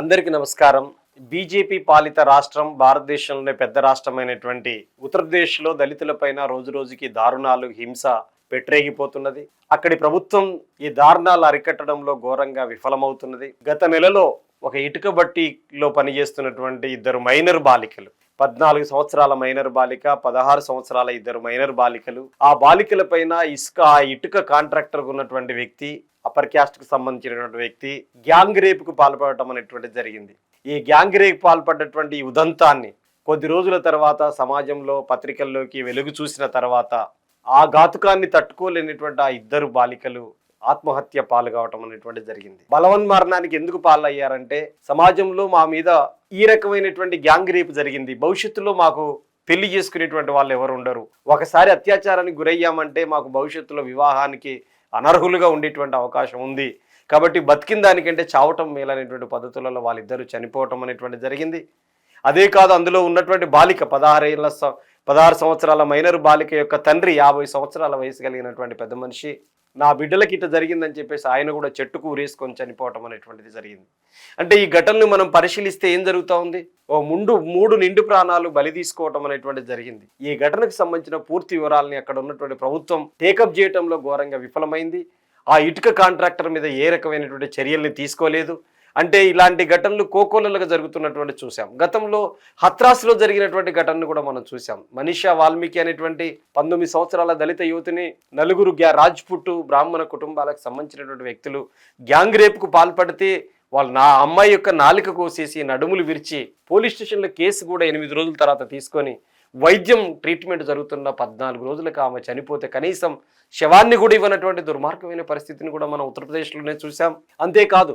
అందరికీ నమస్కారం. బీజేపీ పాలిత రాష్ట్రం భారతదేశంలోనే పెద్ద రాష్ట్రమైనటువంటి ఉత్తరప్రదేశ్లో దళితులపైన రోజు రోజుకి దారుణాలు హింస పెట్టరేగిపోతున్నది. అక్కడి ప్రభుత్వం ఈ దారుణాలు అరికట్టడంలో ఘోరంగా విఫలమవుతున్నది. గత నెలలో ఒక ఇటుక బట్టిలో పనిచేస్తున్నటువంటి ఇద్దరు మైనర్ బాలికలు పద్నాలుగు సంవత్సరాల మైనర్ బాలిక పదహారు సంవత్సరాల ఇద్దరు మైనర్ బాలికలు. ఆ బాలికల పైన ఇసుక ఆ ఇటుక కాంట్రాక్టర్ ఉన్నటువంటి వ్యక్తి అప్పర్ క్యాస్ట్కు సంబంధించినటువంటి వ్యక్తి గ్యాంగ్ రేప్కు పాల్పడటం అనేటువంటిది జరిగింది. ఈ గ్యాంగ్ రేప్ పాల్పడ్డటువంటి ఈ ఉదంతాన్ని కొద్ది రోజుల తర్వాత సమాజంలో పత్రికల్లోకి వెలుగు చూసిన తర్వాత ఆ ఘాతుకాన్ని తట్టుకోలేనటువంటి ఆ ఇద్దరు బాలికలు ఆత్మహత్య పాలు కావటం అనేటువంటి జరిగింది. బలవన్మరణానికి ఎందుకు పాలయ్యారంటే సమాజంలో మా మీద ఈ రకమైనటువంటి గ్యాంగ్ రేప్ జరిగింది. భవిష్యత్తులో మాకు పెళ్ళి చేసుకునేటువంటి వాళ్ళు ఎవరు ఉండరు. ఒకసారి అత్యాచారానికి గురయ్యామంటే మాకు భవిష్యత్తులో వివాహానికి అనర్హులుగా ఉండేటువంటి అవకాశం ఉంది. కాబట్టి బతికిన దానికంటే చావటం మేలనేటువంటి పద్ధతులలో వాళ్ళిద్దరూ చనిపోవటం అనేటువంటి జరిగింది. అదే కాదు అందులో ఉన్నటువంటి బాలిక పదహారేళ్ళ స- పదహారు సంవత్సరాల మైనర్ బాలిక యొక్క తండ్రి యాభై సంవత్సరాల వయసు కలిగినటువంటి పెద్ద మనిషి నా బిడ్డలకి ఇట్లా జరిగిందని చెప్పేసి ఆయన కూడా చెట్టుకు ఊరేసుకొని చనిపోవటం అనేటువంటిది జరిగింది. అంటే ఈ ఘటనను మనం పరిశీలిస్తే ఏం జరుగుతూ ఉంది? ఓ ముండు మూడు నిండు ప్రాణాలు బలి తీసుకోవటం అనేటువంటిది జరిగింది. ఈ ఘటనకు సంబంధించిన పూర్తి వివరాలని అక్కడ ఉన్నటువంటి ప్రభుత్వం టేకప్ చేయటంలో ఘోరంగా విఫలమైంది. ఆ ఇటుక కాంట్రాక్టర్ మీద ఏ రకమైనటువంటి చర్యల్ని తీసుకోలేదు. అంటే ఇలాంటి ఘటనలు కోకోలలుగా జరుగుతున్నటువంటి చూసాం గతంలో హత్రాస్లో జరిగినటువంటి ఘటనను కూడా మనం చూసాం మనీషా వాల్మీకి అనేటువంటి పంతొమ్మిది సంవత్సరాల దళిత యువతిని నలుగురు గ్యా రాజ్పుట్టు బ్రాహ్మణ కుటుంబాలకు సంబంధించినటువంటి వ్యక్తులు గ్యాంగ్ రేపుకు పాల్పడితే వాళ్ళు నా అమ్మాయి యొక్క నాలిక కోసేసి నడుములు విరిచి పోలీస్ స్టేషన్లో కేసు కూడా ఎనిమిది రోజుల తర్వాత తీసుకొని వైద్యం ట్రీట్మెంట్ జరుగుతున్న పద్నాలుగు రోజులకు ఆమె చనిపోతే కనీసం శవాన్ని కూడా ఇవ్వనటువంటి దుర్మార్గమైన పరిస్థితిని కూడా మనం ఉత్తరప్రదేశ్లోనే చూసాం అంతేకాదు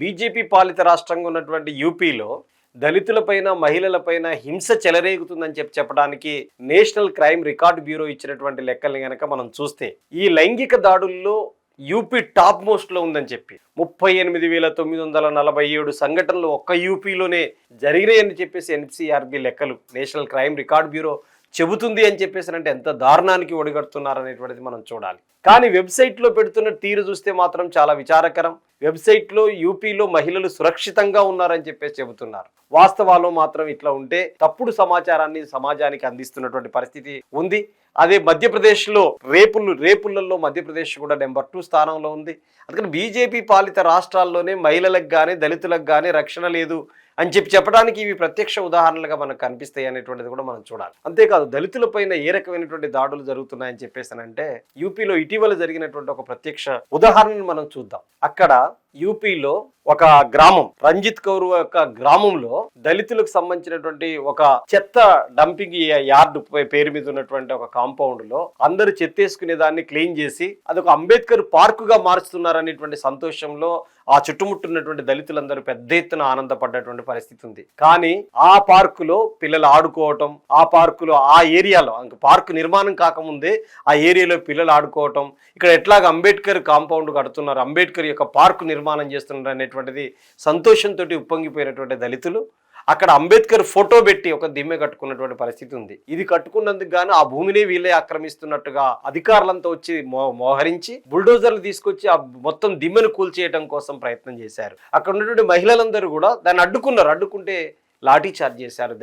బీజేపీ పాలిత రాష్ట్రంగా ఉన్నటువంటి యూపీలో దళితులపైన మహిళలపైన హింస చెలరేగుతుందని చెప్పి చెప్పడానికి నేషనల్ క్రైమ్ రికార్డ్ బ్యూరో ఇచ్చినటువంటి లెక్కల్ని కనుక మనం చూస్తే ఈ లైంగిక దాడుల్లో యూపీ టాప్ మోస్ట్లో ఉందని చెప్పి ముప్పై ఎనిమిది వేల తొమ్మిది వందల నలభై ఏడు సంఘటనలు ఒక్క యూపీలోనే జరిగినాయని చెప్పేసి ఎన్సీఆర్బి లెక్కలు నేషనల్ క్రైమ్ రికార్డ్ బ్యూరో చెబుతుంది అని చెప్పేసి అంటే ఎంత దారుణానికి ఒడిగడుతున్నారనేటువంటిది మనం చూడాలి. కానీ వెబ్సైట్లో పెడుతున్న తీరు చూస్తే మాత్రం చాలా విచారకరం. వెబ్సైట్లో యూపీలో మహిళలు సురక్షితంగా ఉన్నారని చెప్పేసి చెబుతున్నారు. వాస్తవాలు మాత్రం ఇట్లా ఉంటే తప్పుడు సమాచారాన్ని సమాజానికి అందిస్తున్నటువంటి పరిస్థితి ఉంది. అదే మధ్యప్రదేశ్లో రేపులు రేపులలో మధ్యప్రదేశ్ కూడా నెంబర్ టూ స్థానంలో ఉంది. అందుకని బీజేపీ పాలిత రాష్ట్రాల్లోనే మహిళలకు కానీ దళితులకు కానీ రక్షణ లేదు అని చెప్పి చెప్పడానికి ఇవి ప్రత్యక్ష ఉదాహరణలుగా మనకు కనిపిస్తాయి అనేటువంటిది కూడా మనం చూడాలి. అంతేకాదు దళితులపైన ఏ రకమైనటువంటి దాడులు జరుగుతున్నాయని చెప్పేసానంటే యూపీలో ఇటీవల జరిగినటువంటి ఒక ప్రత్యక్ష ఉదాహరణను మనం చూద్దాం. అక్కడ యూపీలో ఒక గ్రామం రంజిత్ కౌర్ యొక్క గ్రామంలో దళితులకు సంబంధించినటువంటి ఒక చెత్త డంపింగ్ యార్డ్ పేరు మీద ఉన్నటువంటి ఒక కాంపౌండ్లో అందరూ చెత్తేసుకునే దాన్ని క్లీన్ చేసి అదొక అంబేద్కర్ పార్క్గా మారుస్తున్నారనేటువంటి సంతోషంలో ఆ చుట్టుముట్టున్నటువంటి దళితులందరూ పెద్ద ఎత్తున ఆనందపడ్డటువంటి పరిస్థితి ఉంది. కానీ ఆ పార్కులో పిల్లలు ఆడుకోవటం ఆ పార్కులో ఆ ఏరియాలో పార్క్ నిర్మాణం కాకముందే ఆ ఏరియాలో పిల్లలు ఆడుకోవటం ఇక్కడ ఎట్లాగ అంబేద్కర్ కాంపౌండ్ కడుతున్నారు అంబేద్కర్ యొక్క పార్క్ నిర్మాణం చేస్తున్నారు అనేటువంటిది సంతోషంతో ఉప్పొంగిపోయినటువంటి దళితులు. అక్కడ అంబేద్కర్ ఫోటో పెట్టి ఒక దిమ్మె కట్టుకున్నటువంటి పరిస్థితి ఉంది. ఇది కట్టుకున్నందుకు గాను ఆ భూమిని వీళ్ళే ఆక్రమిస్తున్నట్టుగా అధికారులంతా వచ్చి మో మోహరించి బుల్డోజర్లు తీసుకొచ్చి ఆ మొత్తం దిమ్మెను కూల్చేయడం కోసం ప్రయత్నం చేశారు. అక్కడ ఉన్నటువంటి మహిళలందరూ కూడా దాన్ని అడ్డుకున్నారు. అడ్డుకుంటే లాఠీ చార్జ్ చేశారు.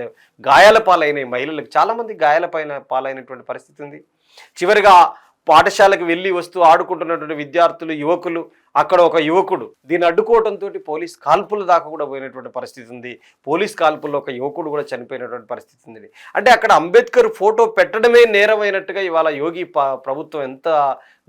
గాయాల పాలైన మహిళలకు చాలామంది గాయాల పైన పాలైనటువంటి పరిస్థితి ఉంది. చివరిగా పాఠశాలకు వెళ్ళి వస్తూ ఆడుకుంటున్నటువంటి విద్యార్థులు యువకులు అక్కడ ఒక యువకుడు. దీన్ని అడ్డుకోవడంతో పోలీస్ కాల్పుల దాకా కూడా పోయినటువంటి పరిస్థితి ఉంది. పోలీస్ కాల్పుల్లో ఒక యువకుడు కూడా చనిపోయినటువంటి పరిస్థితి ఉంది. అంటే అక్కడ అంబేద్కర్ ఫోటో పెట్టడమే నేరమైనట్టుగా ఇవాళ యోగి ప్రభుత్వం ఎంత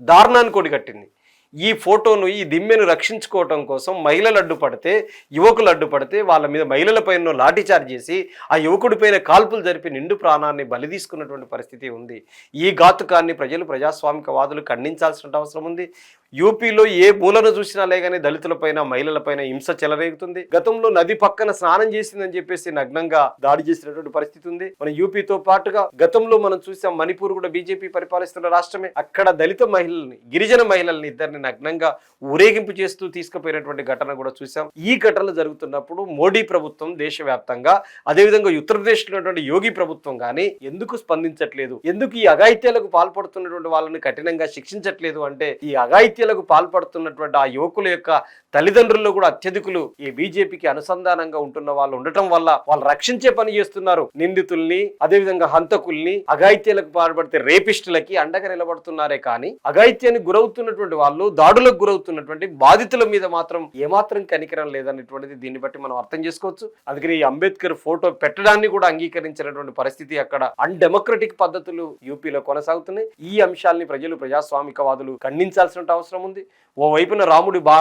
దారుణాన్ని కొడిగట్టింది ఈ ఫోటోను ఈ దిమ్మెను రక్షించుకోవటం కోసం మహిళలు అడ్డుపడితే యువకులు అడ్డుపడితే వాళ్ళ మీద మహిళలపైన లాఠీచార్జ్ చేసి ఆ యువకుడి పైన కాల్పులు జరిపి నిండు ప్రాణాన్ని బలి తీసుకున్నటువంటి పరిస్థితి ఉంది. ఈ ఘాతుకాన్ని ప్రజలు ప్రజాస్వామికవాదులు ఖండించాల్సిన అవసరం ఉంది. యూపీలో ఏ మూలను చూసినా లేగానే దళితులపైన మహిళలపైన హింస చెలరేగుతుంది. గతంలో నది పక్కన స్నానం చేసిందని చెప్పేసి నగ్నంగా దాడి చేసినటువంటి పరిస్థితి ఉంది. మన యూపీతో పాటుగా గతంలో మనం చూసాం మణిపూర్ కూడా బీజేపీ పరిపాలిస్తున్న రాష్ట్రమే. అక్కడ దళిత మహిళల్ని గిరిజన మహిళల్ని ఇద్దరిని నగ్నంగా ఊరేగింపు చేస్తూ తీసుకుపోయినటువంటి ఘటన కూడా చూసాం ఈ ఘటనలు జరుగుతున్నప్పుడు మోడీ ప్రభుత్వం దేశవ్యాప్తంగా అదేవిధంగా ఉత్తరప్రదేశ్లో ఉన్నటువంటి యోగి ప్రభుత్వం కానీ ఎందుకు స్పందించట్లేదు? ఎందుకు ఈ అఘాయిత్యాలకు పాల్పడుతున్నటువంటి వాళ్ళని కఠినంగా శిక్షించట్లేదు? అంటే ఈ అఘాయిత్యాలకు పాల్పడుతున్నటువంటి ఆ యువకుల యొక్క తల్లిదండ్రుల్లో కూడా అత్యధికులు ఈ బీజేపీకి అనుసంధానంగా ఉంటున్న వాళ్ళు ఉండటం వల్ల వాళ్ళు రక్షించే పని చేస్తున్నారు. నిందితుల్ని అదేవిధంగా హంతకుల్ని అఘాయిత్యాలకు పాల్పడితే రేపిస్టులకి అండగా నిలబడుతున్నారే కానీ అఘాయిత్యానికి గురవుతున్నటువంటి వాళ్ళు దాడులకు గురవుతున్నటువంటి బాధితుల మీద మాత్రం ఏమాత్రం కనికరం లేదనేటువంటిది దీన్ని బట్టి మనం అర్థం చేసుకోవచ్చు. అందుకని ఈ అంబేద్కర్ ఫోటో పెట్టడాన్ని కూడా అంగీకరించినటువంటి పరిస్థితి అక్కడ అన్డెమోక్రటిక్ పద్ధతులు యూపీలో కొనసాగుతున్నాయి. ఈ అంశాల్ని ప్రజలు ప్రజాస్వామికవాదులు ఖండించాల్సిన అవసరం ఉంది. ఓ వైపున రాముడి బా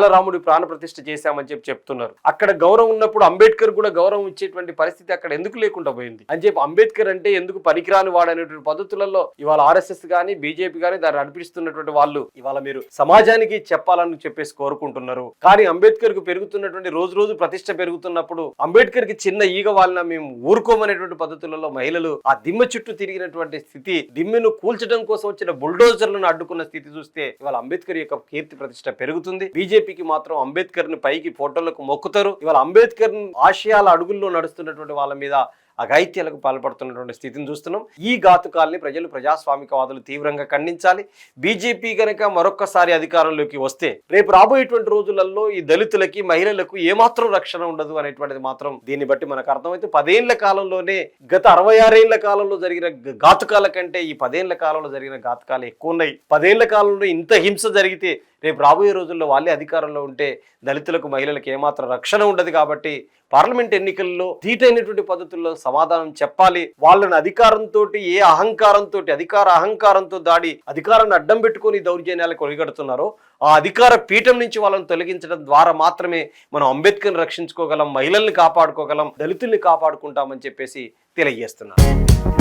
బాలరాముడి ప్రాణ ప్రతిష్ఠ చేశామని చెప్పి చెప్తున్నారు. అక్కడ గౌరవం ఉన్నప్పుడు అంబేద్కర్ కూడా గౌరవం ఇచ్చేటువంటి పరిస్థితి అక్కడ ఎందుకు లేకుండా పోయింది? అని చెప్పి అంబేద్కర్ అంటే ఎందుకు పనికిరాని వాడనేటువంటి పద్ధతులలో ఇవాళ ఆర్ఎస్ఎస్ కానీ బీజేపీ కానీ దాన్ని నడిపిస్తున్నటువంటి వాళ్ళు ఇవాళ మీరు సమాజానికి చెప్పాలని చెప్పేసి కోరుకుంటున్నారు. కానీ అంబేద్కర్కు పెరుగుతున్నటువంటి రోజు రోజు ప్రతిష్ట పెరుగుతున్నప్పుడు అంబేద్కర్కి చిన్న ఈగ వాళ్ళ మేము ఊరుకోమనేటువంటి పద్ధతులలో మహిళలు ఆ దిమ్మ చుట్టూ తిరిగినటువంటి స్థితి దిమ్మెను కూల్చడం కోసం వచ్చిన బుల్డోజర్లను అడ్డుకున్న స్థితి చూస్తే ఇవాళ అంబేద్కర్ యొక్క కీర్తి ప్రతిష్ట పెరుగుతుంది. బీజేపీకి మాత్రం అంబేద్కర్ని పైకి ఫోటోలకు మొక్కుతారు. ఇవాళ అంబేద్కర్ ఆశయాల అడుగుల్లో నడుస్తున్నటువంటి వాళ్ళ మీద అఘాయిత్యాలకు పాల్పడుతున్నటువంటి స్థితిని చూస్తున్నాం. ఈ ఘాతుకాల్ని ప్రజలు ప్రజాస్వామికవాదులు తీవ్రంగా ఖండించాలి. బీజేపీ కనుక మరొక్కసారి అధికారంలోకి వస్తే రేపు రాబోయేటువంటి రోజులలో ఈ దళితులకి మహిళలకు ఏమాత్రం రక్షణ ఉండదు అనేటువంటిది మాత్రం దీన్ని బట్టి మనకు అర్థమైతే పదేళ్ళ కాలంలోనే గత అరవై ఆరేళ్ళ కాలంలో జరిగిన ఘాతుకాల కంటే ఈ పదేళ్ళ కాలంలో జరిగిన ఘాతుకాలు ఎక్కువ ఉన్నాయి. పదేళ్ళ కాలంలో ఇంత హింస జరిగితే రేపు రాబోయే రోజుల్లో వాళ్ళే అధికారంలో ఉంటే దళితులకు మహిళలకు ఏమాత్రం రక్షణ ఉండదు కాబట్టి పార్లమెంట్ ఎన్నికల్లో ధీటైనటువంటి పద్ధతుల్లో సమాధానం చెప్పాలి. వాళ్ళని అధికారంతో ఏ అహంకారంతో అధికార అహంకారంతో దాడి అధికారాన్ని అడ్డం పెట్టుకొని దౌర్జన్యాలకు ఒలిగడుతున్నారో ఆ అధికార పీఠం నుంచి వాళ్ళని తొలగించడం ద్వారా మాత్రమే మనం అంబేద్కర్ని రక్షించుకోగలం మహిళల్ని కాపాడుకోగలం దళితుల్ని కాపాడుకుంటామని చెప్పేసి తెలియజేస్తున్నారు.